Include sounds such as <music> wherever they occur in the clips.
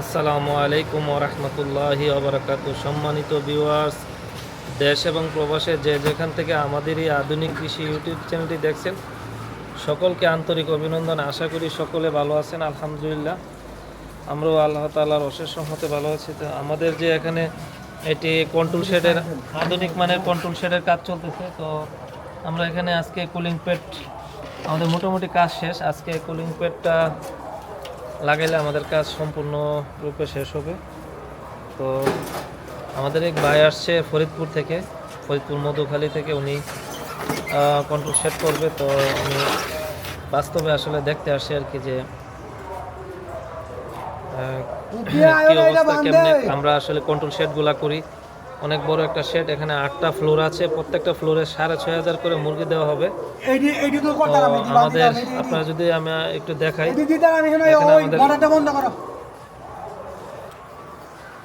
আসসালামু আলাইকুম রহমতুল্লাহি অবরাকাত সম্মানিত ভিউয়ার্স দেশ এবং প্রবাসে যে যেখান থেকে আমাদের এই আধুনিক কৃষি ইউটিউব চ্যানেলটি দেখছেন, সকলকে আন্তরিক অভিনন্দন। আশা করি সকলে ভালো আছেন, আলহামদুলিল্লাহ। আমরাও আল্লাহ তাআলার অশেষ রহমতে ভালো আছি। তো আমাদের যে এখানে এটি কন্ট্রোল শেডের আধুনিক মানের কন্ট্রোল শেডের কাজ চলতেছে। তো আমরা এখানে আজকে কুলিং প্যাড আমাদের মোটামুটি কাজ শেষ। আজকে কুলিং প্যাডটা লাগাইলে আমাদের কাজ সম্পূর্ণ রূপে শেষ হবে। তো আমাদের এক ভাই আসছে ফরিদপুর থেকে ফরিদপুর মধুখালী থেকে উনি কন্ট্রোল সেট করবে। তো আমি বাস্তবে আসলে দেখতে আসছি আর কি যে আহ, অবস্থা কেমনে আমরা আসলে কন্ট্রোল শেডগুলা করি। অনেক বড় একটা শেড এখানে আটটা ফ্লোর আছে প্রত্যেকটা ফ্লোরে সাড়ে ছয় হাজার করে মুরগি দেওয়া হবে। আমাদের আপনারা যদি আমি একটু দেখাই।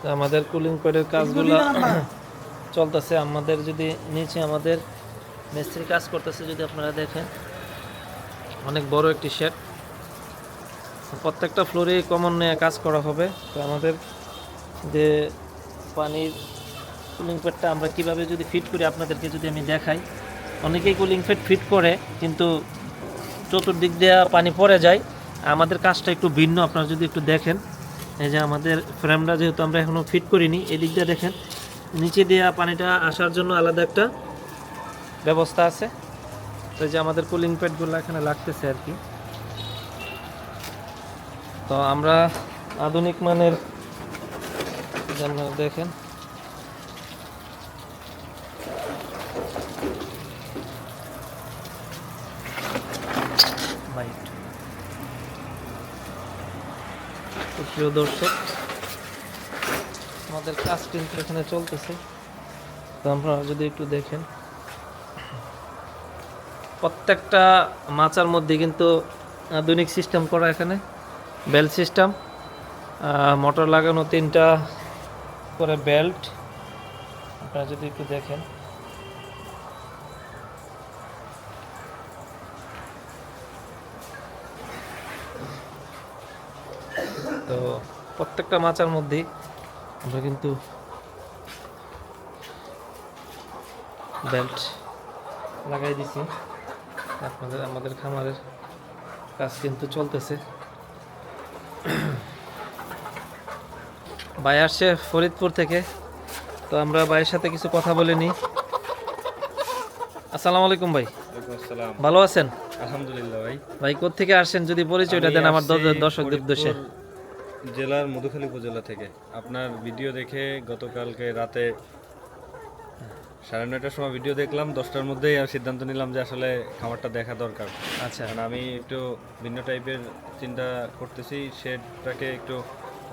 আমাদের- কুলিং প্যাডের কাজগুলো <clears throat> চলতেছে। আমাদের যদি নিচে আমাদের মিস্ত্রি কাজ করতেছে যদি আপনারা দেখেন। অনেক বড় একটি শেড প্রত্যেকটা ফ্লোরে কমন নিয়ে কাজ করা হবে। তো আমাদের যে পানির কুলিং প্যাডটা আমরা কীভাবে যদি ফিট করি আপনাদেরকে যদি আমি দেখাই। অনেকেই কুলিং প্যাড ফিট করে, কিন্তু চতুর্দিক দিয়ে পানি পড়ে যায়। আমাদের কাজটা একটু ভিন্ন, আপনারা যদি একটু দেখেন। এই যে আমাদের ফ্রেমটা যেহেতু আমরা এখনও ফিট করিনি, এদিক দিয়ে দেখেন, নিচে দিয়ে পানিটা আসার জন্য আলাদা একটা ব্যবস্থা আছে। তো এই যে আমাদের কুলিং প্যাডগুলো এখানে লাগতেছে আর কি। তো আমরা আধুনিক মানের দেখেন তো প্রিয় দর্শক, আমাদের কাজ কিন্তু এখানে চলতেছে। তো আপনারা যদি একটু দেখেন, প্রত্যেকটা মাচার মধ্যে কিন্তু আধুনিক সিস্টেম করা এখানে বেল্ট সিস্টেম মোটর লাগানো তিনটা করে বেল্ট আপনারা যদি একটু দেখেন। তো প্রত্যেকটা মাচার মধ্যেই আমরা কিন্তু বেল্ট লাগাই দিছি। আপনাদের আমাদের খামারের কাজ কিন্তু চলতেছে। ভাই আসছে ফরিদপুর থেকে তো আমরা ভাইয়ের সাথে কিছু কথা বলে নিই। আসসালামু আলাইকুম ভাই। ভালো আছেন? আলহামদুলিল্লাহ ভাই। ভাই কোত্থেকে আসছেন যদি পরিচয়টা দেন আমার দর্শকদের উদ্দেশ্যে? জেলার মধুখালী উপজেলা থেকে। আপনার ভিডিও দেখে গতকালকে রাতে সাড়ে নয়টার সময় ভিডিও দেখলাম দশটার মধ্যেই আমি সিদ্ধান্ত নিলাম যে আসলে খামারটা দেখা দরকার। আচ্ছা। আমি একটু ভিন্ন টাইপের চিন্তা করতেছি সেটাকে একটু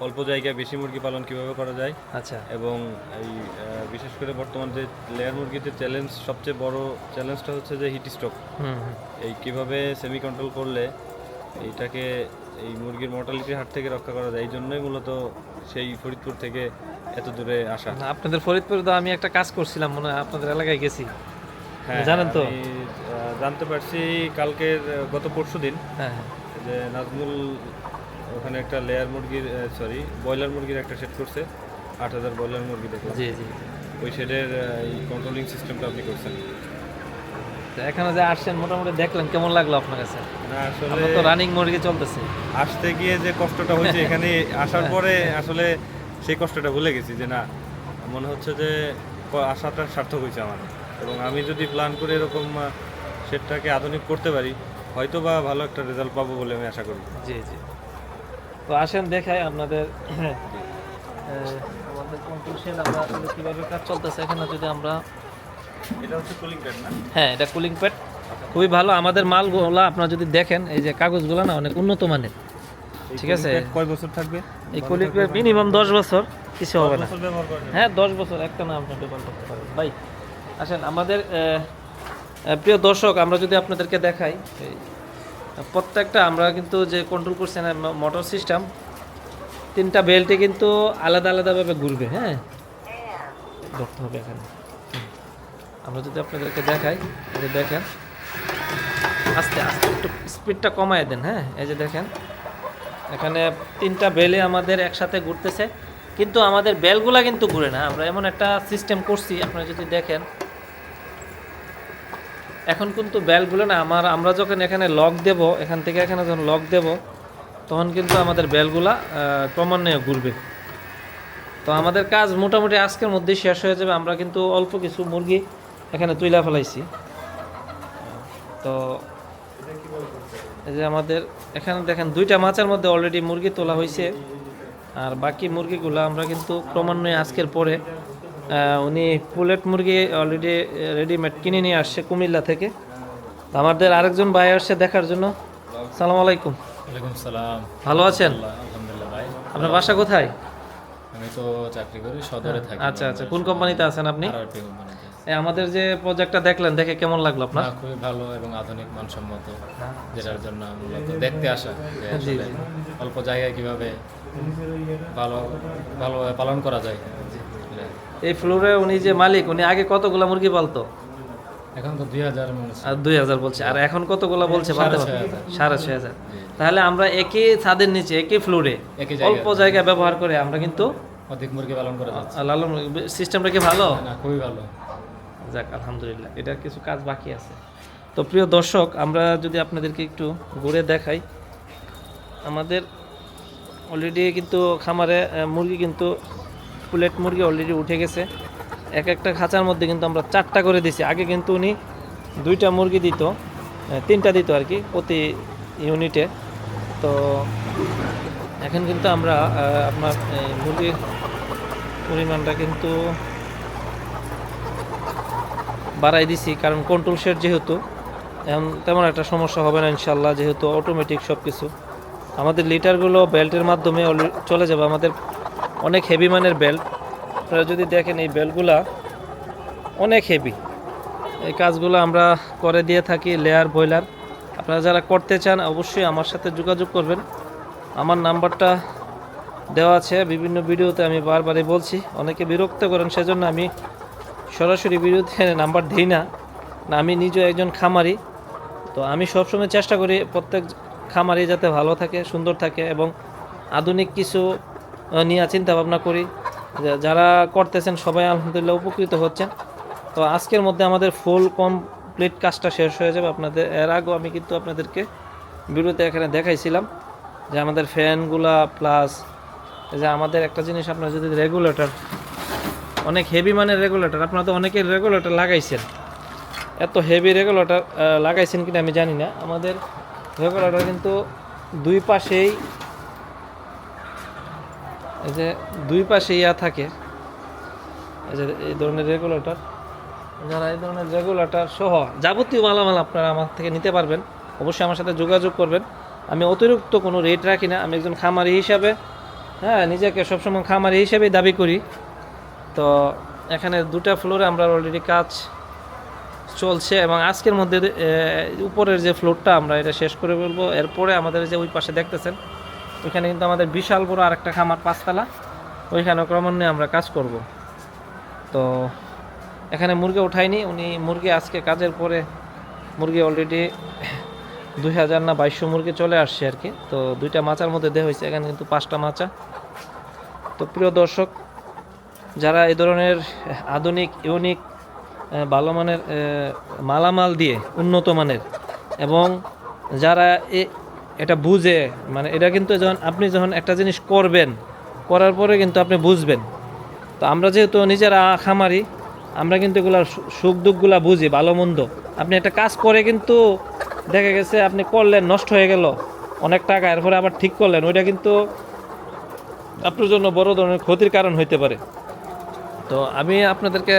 অল্প জায়গায় বেশি মুরগি পালন কীভাবে করা যায়। আচ্ছা। এবং এই বিশেষ করে বর্তমান যে লেয়ার মুরগিতে চ্যালেঞ্জ সবচেয়ে বড় চ্যালেঞ্জটা হচ্ছে যে হিট স্ট্রোক। এই কীভাবে সেমি কন্ট্রোল করলে এইটাকে এই মুরগির মর্টালিটির হাত থেকে রক্ষা করা যায় এই জন্যই মূলত সেই ফরিদপুর থেকে এত দূরে আসা। আপনাদের ফরিদপুরে তো আমি একটা কাজ করছিলাম মনে হয় আপনাদের এলাকায় গেছি। হ্যাঁ জানেন তো? জানতে পারছি কালকের গত পরশু দিন হ্যাঁ হ্যাঁ। যে নাজমুল ওখানে একটা লেয়ার মুরগির সরি ব্রয়লার মুরগির একটা সেট করছে আট হাজার ব্রয়লার মুরগি দেখলাম। জি জি। ওই শেডের এই কন্ট্রোলিং সিস্টেমটা আপনি করছেন। এখানে যে আসছেন মোটামুটি দেখলেন কেমন লাগল আপনার কাছে? না আসলে তো রানিং মুরগি চলতেছে। আসতে গিয়ে যে কষ্টটা হয়েছে <laughs> এখানে আসার পরে আসলে সেই কষ্টটা ভুলে গেছি যে না মনে হচ্ছে যে সার্থক হয়েছে আমার। এবং আমি যদি প্ল্যান করে এরকম সেটটাকে আধুনিক করতে পারি হয়তো বা ভালো একটা রেজাল্ট পাবো বলে আমি আশা করি। জি জি। তো আসেন দেখাই আপনাদের। আমাদের কন্ট্রোল আমরা আসলে কীভাবে কাজ চলতেছে এখানে যদি আমরা এটা হচ্ছে কুলিং প্যাড না? হ্যাঁ এটা কুলিং প্যাড খুবই ভালো। আমাদের মালগুলো আপনারা যদি দেখেন এই যে কাগজগুলো না অনেক উন্নত মানের। ঠিক আছে। কয় বছর থাকবে? এই কুলিং প্যাড মিনিমাম দশ বছর কিছু হবে না। বছর ব্যবহার করেন। হ্যাঁ দশ বছর একটা না আপনি ব্যবহার করতে পারেন। ভাই আসেন আমাদের প্রিয় দর্শক আমরা যদি আপনাদেরকে দেখাই প্রত্যেকটা আমরা কিন্তু যে কন্ট্রোল করছি না মোটর সিস্টেম তিনটা বেল্টে কিন্তু আলাদা আলাদাভাবে ঘুরবে হ্যাঁ। ধরতে হবে এখানে। আমরা যদি আপনাদেরকে দেখাই, এই যে দেখেন, আস্তে আস্তে একটু স্পিডটা কমায় দেন হ্যাঁ? এই যে দেখেন, এখানে তিনটা বেলে আমাদের একসাথে ঘুরতেছে, কিন্তু আমাদের বেলগুলা কিন্তু ঘুরে না। আমরা এমন একটা সিস্টেম করছি, আপনারা যদি দেখেন, এখন কিন্তু বেলগুলো না, আমার, আমরা যখন এখানে লক দেব, এখান থেকে এখানে যখন লক দেব, তখন কিন্তু আমাদের বেলগুলা ক্রমান্বয়ে ঘুরবে। তো আমাদের কাজ মোটামুটি আজকের মধ্যেই শেষ হয়ে যাবে। আমরা কিন্তু অল্প কিছু মুরগি এখানে তুইলা ফেলাইছি। তো এই যে আমাদের এখানে দেখেন দুইটা মাছের মধ্যে অলরেডি মুরগি তোলা হয়েছে আর বাকি মুরগিগুলো আমরা কিন্তু ক্রমান্বয়ে আজকের পরে উনি পুলেট মুরগি অলরেডি রেডিমেড কিনে নিয়ে আসছে কুমিল্লা থেকে। তো আমাদের আরেকজন ভাই আসছে দেখার জন্য। সালাম আলাইকুম। সালাম। ভালো আছেন? আলহামদুলিল্লাহ ভাই। আপনার বাসা কোথায়? আমি তো চাকরি করি সদরে থাকি। আচ্ছা আচ্ছা। কোন কোম্পানিতে আছেন আপনি? কোম্পানিতে। আমাদের যে প্রজেক্টটা দেখলেন দেখে কেমন লাগল আপনার? খুবই ভালো এবং আধুনিক মানসম্মত যেটার জন্য মূলত দেখতে আসা। অল্প জায়গায় কীভাবে ভালো ভালোভাবে পালন করা যায়। এই ফ্লোরে উনি যে মালিক উনি আগে কতগুলা মুরগি পালতো? এখন তো দুই হাজার আর দুই হাজার বলছে। আর এখন কতগুলা বলছে? সাড়ে ছয় হাজার। তাহলে আমরা একই ছাদের নিচে একই ফ্লোরে অল্প জায়গা ব্যবহার করে আমরা কিন্তু অধিক মুরগি পালন করা লালন সিস্টেমটা কি ভালো? না খুবই ভালো। যাক, আলহামদুলিল্লাহ, এটার কিছু কাজ বাকি আছে। তো প্রিয় দর্শক, আমরা যদি আপনাদেরকে একটু ঘুরে দেখাই, আমাদের অলরেডি কিন্তু খামারে মুরগি কিন্তু, প্লেট মুরগি অলরেডি উঠে গেছে। এক একটা খাঁচার মধ্যে কিন্তু আমরা চারটা করে দিছি। আগে কিন্তু উনি দুইটা মুরগি দিত তিনটা দিত আর কি প্রতি ইউনিটে। তো এখন কিন্তু আমরা আপনার মুরগির পরিমাণটা কিন্তু বাড়াই দিছি, কারণ কন্ট্রোল শেড যেহেতু, এখন তেমন একটা সমস্যা হবে না ইনশাল্লাহ, যেহেতু অটোমেটিক সব কিছু আমাদের লিটারগুলো বেল্টের মাধ্যমে চলে যাবে, আমাদের অনেক হেভি মানের বেল্ট আপনারা যদি দেখেন এই বেল্টগুলা অনেক হেভি এই কাজগুলো আমরা করে দিয়ে থাকি লেয়ার বয়লার আপনারা যারা করতে চান, অবশ্যই আমার সাথে যোগাযোগ করবেন। আমার নাম্বারটা দেওয়া আছে, বিভিন্ন ভিডিওতে আমি বারবারই বলছি। অনেকে বিরক্ত করেন, সেজন্য আমি সরাসরি ভিডিওতে নাম্বার দিই না। আমি নিজেও একজন খামারি। তো আমি সবসময় চেষ্টা করি প্রত্যেক খামারি যাতে ভালো থাকে, সুন্দর থাকে এবং আধুনিক কিছু নিয়ে চিন্তা ভাবনা করি যারা করতেছেন সবাই আলহামদুলিল্লাহ উপকৃত হচ্ছেন। তো আজকের মধ্যে আমাদের ফুল কমপ্লিট কাজটা শেষ হয়ে যাবে। আপনাদের, এর আগেও আমি কিন্তু আপনাদেরকে ভিডিওতে এখানে দেখাইছিলাম যে আমাদের ফ্যানগুলা প্লাস যে আমাদের একটা জিনিস, আপনার যদি রেগুলেটর অনেক হেভি মানের রেগুলেটর আপনারা তো অনেকের রেগুলেটর লাগাইছেন। এত হেভি রেগুলেটর লাগাইছেন কিনা আমি জানি না। আমাদের রেগুলেটর কিন্তু দুই পাশেই, এই যে দুই পাশে ইয়া থাকে। এই যে এই ধরনের রেগুলেটর যারা এই ধরনের রেগুলেটর সহ যাবতীয় মালামাল আপনারা আমার থেকে নিতে পারবেন, অবশ্যই আমার সাথে যোগাযোগ করবেন। আমি অতিরিক্ত কোনো রেট রাখি না, আমি একজন খামারি হিসাবে হ্যাঁ নিজেকে সবসময় খামারি হিসেবেই দাবি করি। তো এখানে দুটা ফ্লোরে আমরা অলরেডি কাজ চলছে এবং আজকের মধ্যে উপরের যে ফ্লোরটা আমরা এটা শেষ করে বলব এরপরে আমাদের যে ওই পাশে দেখতেছেন, ওইখানে কিন্তু আমাদের বিশাল বড় আরেকটা খামার পাঁচতলা ওইখানে ক্রমান্বয়ে আমরা কাজ করব। তো এখানে মুরগি উঠাইনি, উনি মুরগি আজকে কাজের পরে, মুরগি অলরেডি দুই হাজার না বাইশশো মুরগি চলে আসছে আর কি। তো দুইটা মাচার মধ্যে দেওয়া হয়েছে, এখানে কিন্তু পাঁচটা মাচা। তো প্রিয় দর্শক যারা এই ধরনের আধুনিক, ইউনিক ভালো মানের মালামাল দিয়ে উন্নত মানের এবং যারা এ- এটা বুঝে মানে এটা কিন্তু যখন আপনি যখন একটা জিনিস করবেন, করার পরে কিন্তু আপনি বুঝবেন। তো আমরা যেহেতু নিজেরা খামারি, আমরা কিন্তু এগুলার সু- সুখ দুঃখগুলা বুঝি, ভালো মন্দ। আপনি একটা কাজ করে কিন্তু দেখা গেছে আপনি করলেন, নষ্ট হয়ে গেল, অনেক টাকা, এরপরে আবার ঠিক করলেন, ওইটা কিন্তু আপনার জন্য বড় ধরনের ক্ষতির কারণ হইতে পারে। তো আমি আপনাদেরকে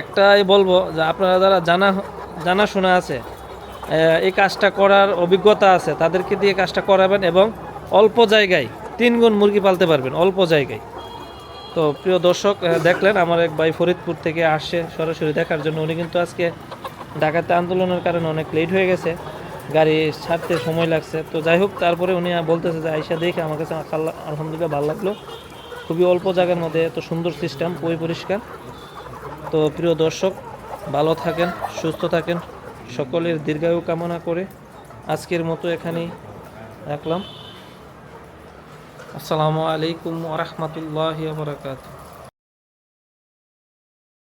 একটাই বলব যে আপনারা যারা জানা, জানাশোনা আছে এই কাজটা করার অভিজ্ঞতা আছে, তাদেরকে দিয়ে কাজটা করাবেন এবং অল্প জায়গায় তিন গুণ মুরগি পালতে পারবেন, অল্প জায়গায়। তো প্রিয় দর্শক দেখলেন আমার এক ভাই ফরিদপুর থেকে আসছে সরাসরি দেখার জন্য। উনি কিন্তু আজকে ঢাকাতে আন্দোলনের কারণে অনেক লেট হয়ে গেছে, গাড়ি ছাড়তে সময় লাগছে। তো যাই হোক, তারপরে উনি বলতেছে যে আইসা দেখে আমার কাছে আলহামদুলিল্লাহ ভালো লাগল। খুবই অল্প জায়গার মধ্যে, এত সুন্দর সিস্টেম খুবই পরিষ্কার। তো প্রিয় দর্শক, ভালো থাকেন, সুস্থ থাকেন, সকলের দীর্ঘায়ু কামনা করে আজকের মতো এখানেই রাখলাম। আসসালামু আলাইকুম ওরহমতুল্লাহ বরকাত